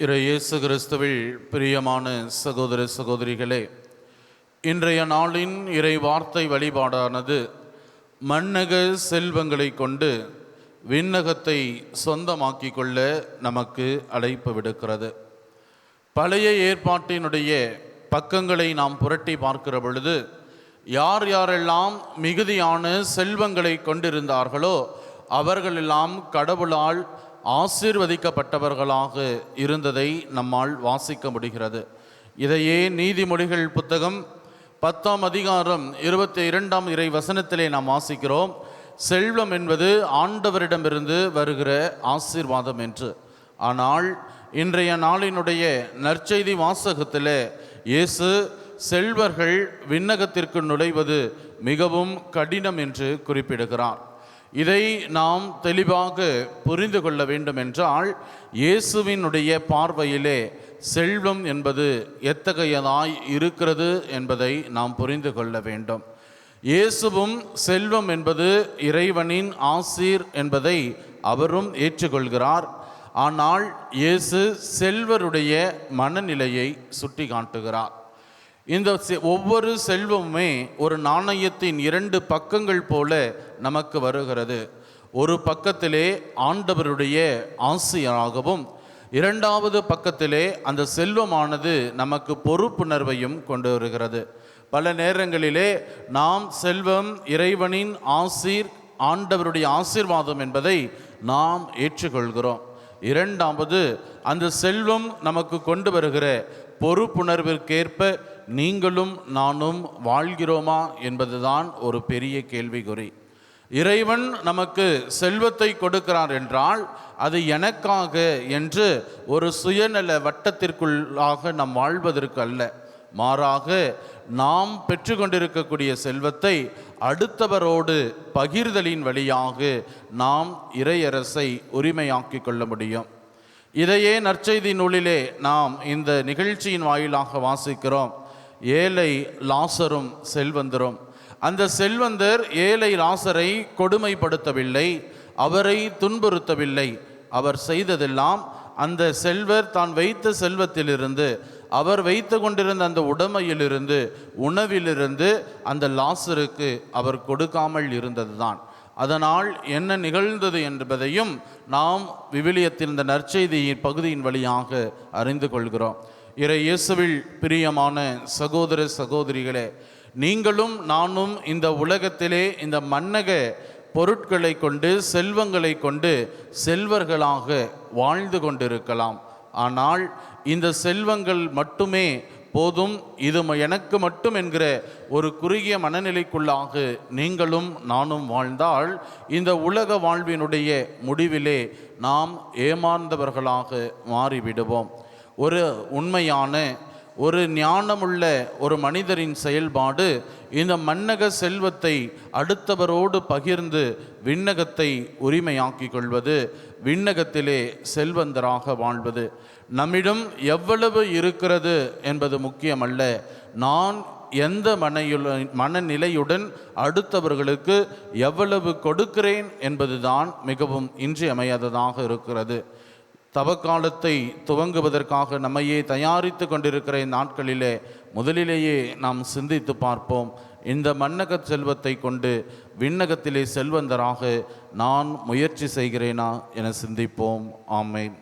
இறை இயேசு கிறிஸ்துவில் பிரியமான சகோதர சகோதரிகளே இன்றைய நாளின் இறை வார்த்தை வழிபாடானது மண்ணக செல்வங்களை கொண்டு விண்ணகத்தை சொந்தமாக்கி கொள்ள நமக்கு அழைப்பு விடுக்கிறது. பழைய ஏற்பாட்டினுடைய பக்கங்களை நாம் புரட்டி பார்க்கிற பொழுது யார் யாரெல்லாம் மிகுதியான செல்வங்களை கொண்டிருந்தார்களோ அவர்களெல்லாம் கடவுளால் ஆசீர்வதிக்கப்பட்டவர்களாக இருந்ததை நம்மால் வாசிக்க முடிகிறது. இதையே நீதிமொழிகள் புத்தகம் பத்தாம் அதிகாரம் இருபத்தி இரண்டாம் இறை வசனத்திலே நாம் வாசிக்கிறோம். செல்வம் என்பது ஆண்டவரிடமிருந்து வருகிற ஆசீர்வாதம் என்று. ஆனால் இன்றைய நாளினுடைய நற்செய்தி வாசகத்தில் இயேசு செல்வர்கள் விண்ணகத்திற்கு நுழைவது மிகவும் கடினம் என்று குறிப்பிடுகிறார். இதை நாம் தெளிவாக புரிந்து கொள்ள வேண்டும் என்றால் இயேசுவினுடைய பார்வையிலே செல்வம் என்பது எத்தகையதாய் இருக்கிறது என்பதை நாம் புரிந்து கொள்ள வேண்டும். இயேசுவும் செல்வம் என்பது இறைவனின் ஆசீர் என்பதை அவரும் ஏற்றுக்கொள்கிறார். ஆனால் இயேசு செல்வருடைய மனநிலையை சுட்டி காட்டுகிறார் இந்த செ- ஒவ்வொரு செல்வமுமே ஒரு நாணயத்தின் இரண்டு பக்கங்கள் போல நமக்கு வருகிறது. ஒரு பக்கத்திலே ஆண்டவருடைய ஆசியாகவும் இரண்டாவது பக்கத்திலே அந்த செல்வமானது நமக்கு பொறுப்புணர்வையும் கொண்டு வருகிறது. பல நேரங்களிலே நாம் செல்வம் இறைவனின் ஆசீர் ஆண்டவருடைய ஆசீர்வாதம் என்பதை நாம் ஏற்றுக்கொள்கிறோம். இரண்டாவது அந்த செல்வம் நமக்கு கொண்டு வருகிற பொறுப்புணர்விற்கேற்ப நீங்களும் நானும் வாழ்கிறோமா என்பதுதான் ஒரு பெரிய கேள்விக்குறி. இறைவன் நமக்கு செல்வத்தை கொடுக்கிறார் என்றால் அது எனக்காக என்று ஒரு சுயநல வட்டத்திற்குள்ளாக நாம் வாழ்வதற்கு அல்ல. மாறாக நாம் பெற்றுக்கொண்டிருக்கக்கூடிய செல்வத்தை அடுத்தவரோடு பகிர்தலின் வழியாக நாம் இறையரசை உரிமையாக்கிக் கொள்ள முடியும். இதையே நற்செய்தி நூலிலே நாம் இந்த நிகழ்ச்சியின் வாயிலாக வாசிக்கிறோம். ஏழை லாசரும் செல்வந்தரும். அந்த செல்வந்தர் ஏழை லாசரை கொடுமைப்படுத்தவில்லை அவரை துன்புறுத்தவில்லை. அவர் செய்ததெல்லாம் அந்த செல்வர் தான் வைத்த செல்வத்திலிருந்து அவர் வைத்து கொண்டிருந்த அந்த உடைமையிலிருந்து உணவிலிருந்து அந்த லாசருக்கு அவர் கொடுக்காமல் இருந்ததுதான். அதனால் என்ன நிகழ்ந்தது என்பதையும் நாம் விவிலியத்தில் இந்த நற்செய்தியின் பகுதியின் வழியாக அறிந்து கொள்கிறோம். இறை இயேசுவில் பிரியமான சகோதர சகோதரிகளே நீங்களும் நானும் இந்த உலகத்திலே இந்த மன்னக பொருட்களை கொண்டு செல்வங்களை கொண்டு செல்வர்களாக வாழ்ந்து கொண்டிருக்கலாம். ஆனால் இந்த செல்வங்கள் மட்டுமே போதும். இது எனக்கு மட்டும் என்கிற ஒரு குறுகிய மனநிலைக்குள்ளாக நீங்களும் நானும் வாழ்ந்தால் இந்த உலக வாழ்வினுடைய முடிவிலே நாம் ஏமாந்தவர்களாக மாறிவிடுவோம். ஒரு உண்மையான ஒரு ஞானமுள்ள ஒரு மனிதரின் செயல்பாடு இந்த மன்னக செல்வத்தை அடுத்தவரோடு பகிர்ந்து விண்ணகத்தை உரிமையாக்கிக் கொள்வது விண்ணகத்திலே செல்வந்தராக வாழ்வது. நம்மிடம் எவ்வளவு இருக்கிறது என்பது முக்கியமல்ல. நான் எந்த மனையுள்ள மனநிலையுடன் அடுத்தவர்களுக்கு எவ்வளவு கொடுக்கிறேன் என்பதுதான் மிகவும் இன்றியமையாததாக இருக்கிறது. தவக்காலத்தை துவங்குவதற்காக நம்மையே தயாரித்து கொண்டிருக்கிற நாட்களிலே முதலிலேயே நாம் சிந்தித்து பார்ப்போம். இந்த மன்னக செல்வத்தை கொண்டு விண்ணகத்திலே செல்வந்தராக நான் முயற்சி செய்கிறேனா என சிந்திப்போம். ஆமேன்.